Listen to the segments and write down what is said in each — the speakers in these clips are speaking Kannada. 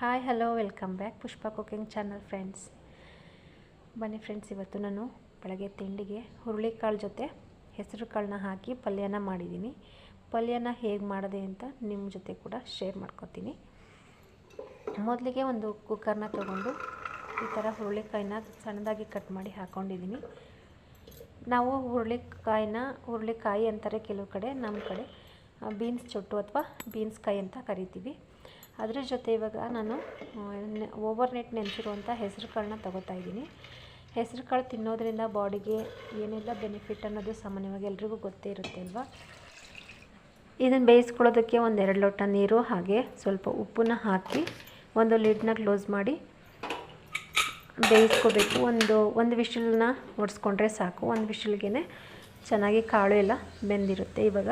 Hi hello welcome back Pushpa cooking channel friends ಬನ್ನಿ ಫ್ರೆಂಡ್ಸ್ ಇವತ್ತು ನಾನು ಬೆಳಗ್ಗೆ ತಿಂಡಿಗೆ ಹುರುಳಿಕಾಳು ಜೊತೆ ಹೆಸರು ಕಾಳನ್ನ ಹಾಕಿ ಪಲ್ಯನ ಮಾಡಿದ್ದೀನಿ. ಪಲ್ಯನ ಹೇಗೆ ಮಾಡಿದೆ ಅಂತ ನಿಮ್ಮ ಜೊತೆ ಕೂಡ ಶೇರ್ ಮಾಡ್ಕೊತೀನಿ. ಮೊದಲಿಗೆ ಒಂದು ಕುಕ್ಕರ್ನ ತೊಗೊಂಡು ಈ ಥರ ಹುರುಳಿಕಾಯಿನ ಸಣ್ಣದಾಗಿ ಕಟ್ ಮಾಡಿ ಹಾಕ್ಕೊಂಡಿದ್ದೀನಿ ನಾವು ಹುರುಳಿಕಾಯಿನ, ಹುರುಳಿಕಾಯಿ ಅಂತಾರೆ ಕೆಲವು ಕಡೆ ನಮ್ಮ ಕಡೆ ಬೀನ್ಸ್ ಚೊಟ್ಟು ಅಥವಾ ಬೀನ್ಸ್ ಕಾಯಿ ಅಂತ ಕರಿತೀವಿ. ಅದ್ರ ಜೊತೆ ಇವಾಗ ನಾನು ಓವರ್ ನೈಟ್ ನೆನೆಸಿರುವಂಥ ಹೆಸರು ಕಾಳನ್ನ ತಗೋತಾ ಇದ್ದೀನಿ. ಹೆಸರು ಕಾಳು ತಿನ್ನೋದ್ರಿಂದ ಬಾಡಿಗೆ ಏನೆಲ್ಲ ಬೆನಿಫಿಟ್ ಅನ್ನೋದು ಸಾಮಾನ್ಯವಾಗಿ ಎಲ್ರಿಗೂ ಗೊತ್ತೇ ಇರುತ್ತೆ ಅಲ್ವಾ? ಇದನ್ನು ಬೇಯಿಸ್ಕೊಳ್ಳೋದಕ್ಕೆ ಒಂದೆರಡು ಲೋಟ ನೀರು, ಹಾಗೆ ಸ್ವಲ್ಪ ಉಪ್ಪನ್ನ ಹಾಕಿ ಒಂದು ಲಿಡ್ನ ಕ್ಲೋಸ್ ಮಾಡಿ ಬೇಯಿಸ್ಕೋಬೇಕು. ಒಂದು ಒಂದು ವಿಶಿಲನ್ನ ಒಡಿಸ್ಕೊಂಡ್ರೆ ಸಾಕು. ಒಂದು ವಿಶಿಲ್ಗೆ ಚೆನ್ನಾಗಿ ಕಾಳು ಎಲ್ಲ ಬೆಂದಿರುತ್ತೆ ಇವಾಗ.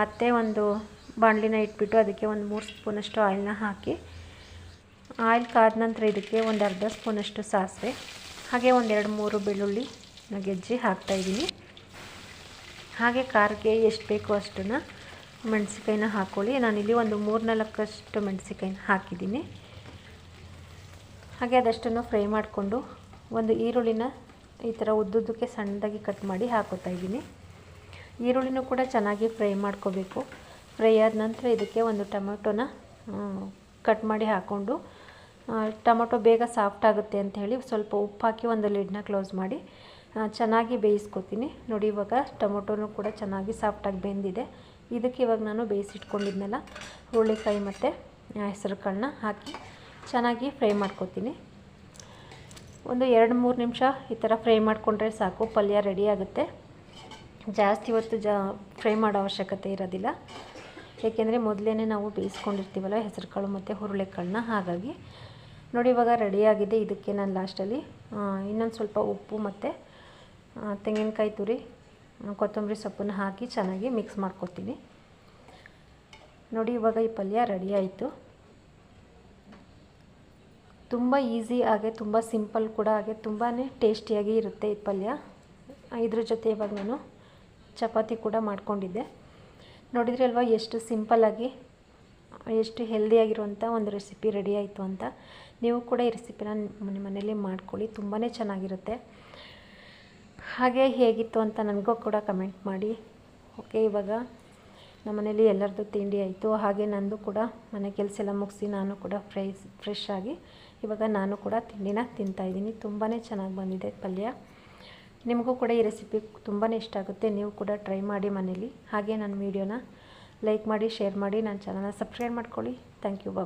ಮತ್ತೆ ಒಂದು ಬಾಣಲಿನ ಇಟ್ಬಿಟ್ಟು ಅದಕ್ಕೆ ಒಂದು ಮೂರು ಸ್ಪೂನಷ್ಟು ಆಯಿಲ್ನ ಹಾಕಿ. ಆಯಿಲ್ ಕಾದ ನಂತರ ಇದಕ್ಕೆ ಒಂದು ಅರ್ಧ ಸ್ಪೂನಷ್ಟು ಸಾಸಿವೆ, ಹಾಗೆ ಒಂದೆರಡು ಮೂರು ಬೆಳ್ಳುಳ್ಳಿ ಗೆಜ್ಜಿ ಹಾಕ್ತಾಯಿದ್ದೀನಿ ಹಾಗೆ ಖಾರಕ್ಕೆ ಎಷ್ಟು ಬೇಕೋ ಅಷ್ಟನ್ನು ಮೆಣಸಿಕಾಯಿನ ಹಾಕ್ಕೊಳ್ಳಿ ನಾನಿಲ್ಲಿ ಒಂದು ಮೂರು ನಾಲ್ಕಷ್ಟು ಮೆಣಸಿಕಾಯಿನ ಹಾಕಿದ್ದೀನಿ. ಹಾಗೆ ಅದಷ್ಟನ್ನು ಫ್ರೈ ಮಾಡಿಕೊಂಡು ಒಂದು ಈರುಳ್ಳಿನ ಈ ಥರ ಉದ್ದುದ್ದಕ್ಕೆ ಸಣ್ಣದಾಗಿ ಕಟ್ ಮಾಡಿ ಹಾಕೋತಾ ಇದ್ದೀನಿ. ಈರುಳ್ಳಿನೂ ಕೂಡ ಚೆನ್ನಾಗಿ ಫ್ರೈ ಮಾಡ್ಕೋಬೇಕು. ಫ್ರೈ ಆದ ನಂತರ ಇದಕ್ಕೆ ಒಂದು ಟೊಮೆಟೊನ ಕಟ್ ಮಾಡಿ ಹಾಕ್ಕೊಂಡು ಟೊಮೊಟೊ ಬೇಗ ಸಾಫ್ಟ್ ಆಗುತ್ತೆ ಅಂತ ಹೇಳಿ ಸ್ವಲ್ಪ ಉಪ್ಪು ಹಾಕಿ ಒಂದು ಲಿಡ್ನ ಕ್ಲೋಸ್ ಮಾಡಿ ಚೆನ್ನಾಗಿ ಬೇಯಿಸ್ಕೊತೀನಿ. ನೋಡಿ, ಇವಾಗ ಟೊಮೊಟೊನೂ ಕೂಡ ಚೆನ್ನಾಗಿ ಸಾಫ್ಟಾಗಿ ಬೆಂದಿದೆ. ಇದಕ್ಕೆ ಇವಾಗ ನಾನು ಬೇಯಿಸಿಟ್ಕೊಂಡಿದ್ನಲ್ಲ, ಹುರುಳಿಕಾಯಿ ಮತ್ತು ಹೆಸರು ಕಾಳನ್ನ ಹಾಕಿ ಚೆನ್ನಾಗಿ ಫ್ರೈ ಮಾಡ್ಕೊತೀನಿ. ಒಂದು ಎರಡು ಮೂರು ನಿಮಿಷ ಈ ಥರ ಫ್ರೈ ಮಾಡಿಕೊಂಡ್ರೆ ಸಾಕು, ಪಲ್ಯ ರೆಡಿ ಆಗುತ್ತೆ. ಜಾಸ್ತಿ ಹೊತ್ತು ಜಾ, ಫ್ರೈ ಮಾಡೋ ಅವಶ್ಯಕತೆ ಇರೋದಿಲ್ಲ. ಏಕೆಂದರೆ ಮೊದಲೇ ನಾವು ಬೇಯಿಸ್ಕೊಂಡಿರ್ತೀವಲ್ಲ ಹೆಸರುಕಾಳು ಮತ್ತು ಹುರುಳಿಕಾಳನ್ನ, ಹಾಗಾಗಿ ನೋಡಿ ಇವಾಗ ರೆಡಿಯಾಗಿದೆ ಇದಕ್ಕೆ ನಾನು ಲಾಸ್ಟಲ್ಲಿ ಇನ್ನೊಂದು ಸ್ವಲ್ಪ ಉಪ್ಪು ಮತ್ತು ತೆಂಗಿನಕಾಯಿ ತುರಿ ಕೊತ್ತಂಬರಿ ಸೊಪ್ಪನ್ನು ಹಾಕಿ ಚೆನ್ನಾಗಿ ಮಿಕ್ಸ್ ಮಾಡ್ಕೊತೀನಿ. ನೋಡಿ ಇವಾಗ ಈ ಪಲ್ಯ ರೆಡಿ ಆಯಿತು. ತುಂಬ ಈಸಿ ಹಾಗೆ, ತುಂಬ ಸಿಂಪಲ್ ಕೂಡ ಹಾಗೆ ತುಂಬಾ ಟೇಸ್ಟಿಯಾಗಿ ಇರುತ್ತೆ ಈ ಪಲ್ಯ. ಇದ್ರ ಜೊತೆ ಇವಾಗ ನಾನು ಚಪಾತಿ ಕೂಡ ಮಾಡ್ಕೊಂಡಿದ್ದೆ. ನೋಡಿದ್ರಲ್ವ ಎಷ್ಟು ಸಿಂಪಲ್ಲಾಗಿ ಎಷ್ಟು ಹೆಲ್ದಿಯಾಗಿರುವಂಥ ಒಂದು ರೆಸಿಪಿ ರೆಡಿ ಆಯಿತು ಅಂತ. ನೀವು ಕೂಡ ಈ ರೆಸಿಪಿನ ನಿಮ್ಮ ಮನೇಲಿ ಮಾಡ್ಕೊಳ್ಳಿ ತುಂಬಾ ಚೆನ್ನಾಗಿರುತ್ತೆ. ಹಾಗೆ ಹೇಗಿತ್ತು ಅಂತ ನನಗೂ ಕೂಡ ಕಮೆಂಟ್ ಮಾಡಿ. ಓಕೆ ಇವಾಗ ನಮ್ಮ ಮನೇಲಿ ಎಲ್ಲರದ್ದು ತಿಂಡಿ ಆಯಿತು. ಹಾಗೆ ನಂದು ಕೂಡ ಮನೆ ಕೆಲಸ ಎಲ್ಲ ಮುಗಿಸಿ ನಾನು ಕೂಡ ಫ್ರೈಸ್ ಫ್ರೆಶ್ ಆಗಿ ಇವಾಗ ನಾನು ಕೂಡ ತಿಂಡಿನ ತಿಂತಾಯಿದ್ದೀನಿ ತುಂಬಾ ಚೆನ್ನಾಗಿ ಬಂದಿದೆ ಪಲ್ಯ. ನಿಮಗೂ ಕೂಡ ಈ ರೆಸಿಪಿ ತುಂಬಾ ಇಷ್ಟ ಆಗುತ್ತೆ. ನೀವು ಕೂಡ ಟ್ರೈ ಮಾಡಿ ಮನೇಲಿ. ಹಾಗೆ ನನ್ನ ವೀಡಿಯೋನ ಲೈಕ್ ಮಾಡಿ ಶೇರ್ ಮಾಡಿ, ನನ್ನ ಚಾನಲ್ನ ಸಬ್ಸ್ಕ್ರೈಬ್ ಮಾಡ್ಕೊಳ್ಳಿ. Thank you Bob